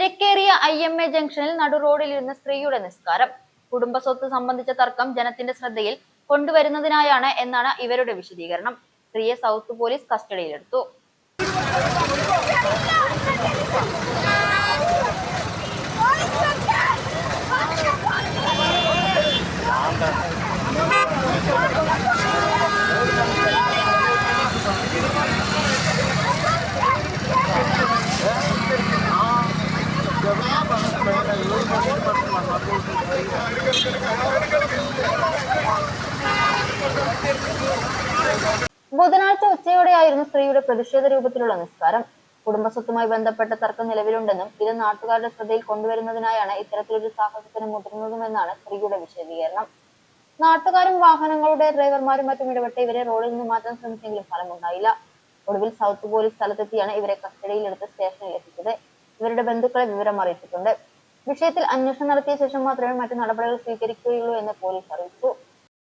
തിരക്കേറിയ I M A ജംഗ്ഷനിൽ നടു റോഡിലിരുന്ന സ്ത്രീയുടെ നിസ്കാരം. കുടുംബസ്വത്ത് സംബന്ധിച്ച തർക്കം ജനത്തിന്റെ ശ്രദ്ധയിൽ കൊണ്ടുവരുന്നതിനായാണ് എന്നാണ് ഇവരുടെ വിശദീകരണം. സ്ത്രീയെ സൗത്ത് പോലീസ് കസ്റ്റഡിയിലെടുത്തു. ബുധനാഴ്ച ഉച്ചയോടെയായിരുന്നു സ്ത്രീയുടെ പ്രതിഷേധ രൂപത്തിലുള്ള നിസ്കാരം. കുടുംബസ്വത്തുമായി ബന്ധപ്പെട്ട തർക്കം നിലവിലുണ്ടെന്നും ഇത് നാട്ടുകാരുടെ ശ്രദ്ധയിൽ കൊണ്ടുവരുന്നതിനായാണ് ഇത്തരത്തിലൊരു സാഹസത്തിന് മുതിർന്നതുമെന്നാണ് സ്ത്രീയുടെ വിശദീകരണം. നാട്ടുകാരും വാഹനങ്ങളുടെ ഡ്രൈവർമാരും മറ്റും ഇടപെട്ട് ഇവരെ റോഡിൽ നിന്ന് മാറ്റാൻ ശ്രമിച്ചെങ്കിലും ഫലമുണ്ടായില്ല. ഒടുവിൽ സൗത്ത് പോലീസ് സ്ഥലത്തെത്തിയാണ് ഇവരെ കസ്റ്റഡിയിലെടുത്ത് സ്റ്റേഷനിൽ എത്തിച്ചത്. ഇവരുടെ ബന്ധുക്കളെ വിവരം അറിയിച്ചിട്ടുണ്ട് വിഷയത്തിൽ അന്വേഷണം നടത്തിയ ശേഷം മാത്രമേ മറ്റു നടപടികൾ സ്വീകരിക്കുകയുള്ളൂ എന്ന് പോലീസ് അറിയിച്ചു.